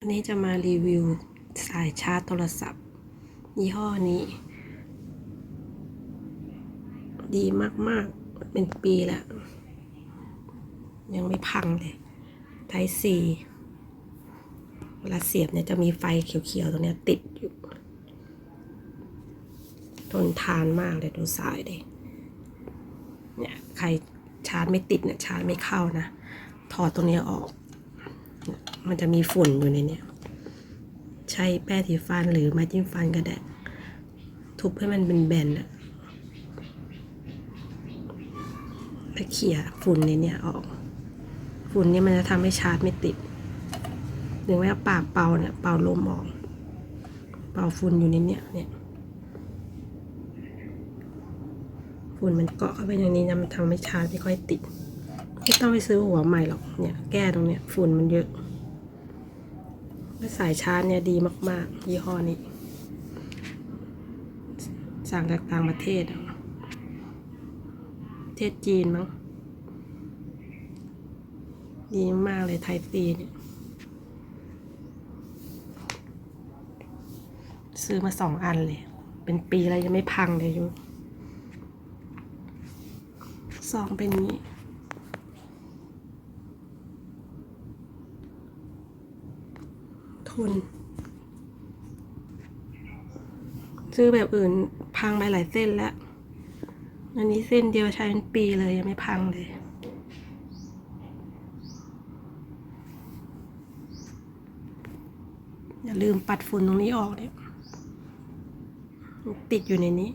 อันนี้จะมารีวิวสายชาร์จโทรศัพท์ ยี่ห้อนี้ ดีมาก ๆ เป็นปีแล้ว ยังไม่พังเลยไทซีเวลาเสียบเนี่ยจะมีไฟเขียวๆ ตรงนี้ติดอยู่ ทนทานมากเลยดูสายดิเนี่ย ใครชาร์จไม่ติดเนี่ยชาร์จไม่เข้านะ ถอดตรงนี้ออก มันจะมีฝุ่นอยู่ในเนี้ยใช้แป้งสีฟันหรือไม้จิ้มฟันก็ได้ ทุบให้มันเป็นแบนๆอะแล้วเขี่ยฝุ่นในเนี้ยออก ฝุ่นเนี่ยมันจะทำให้ชาร์จไม่ติดหรือว่าปากเป่าเนี่ยเป่าลมออก เป่าฝุ่นอยู่ในเนี้ยเนี่ยฝุ่นมันเกาะเข้าไปในนี้นะมันทำให้ชาร์จไม่ค่อยติดไม่ต้องไปซื้อหัวใหม่หรอกเนี่ย แก้ตรงเนี้ยฝุ่นมันเยอะ สายชาร์จเนี่ยดีมาก ๆ ยี่ห้อนี้ สั่งจากต่างประเทศประเทศจีนมั้ง ดีมากเลยไทยซีเนี่ย ซื้อมาสองอันเลย เป็นปีแล้วยังไม่พังเลยอยู่ซองเป็นนี้ ทน ซื้อแบบอื่นพังไปหลายเส้นแล้ว อันนี้เส้นเดียวใช้เป็นปีเลยยังไม่พังเลยอย่าลืมปัดฝุ่นตรงนี้ออกเนี่ยติดอยู่ในนี้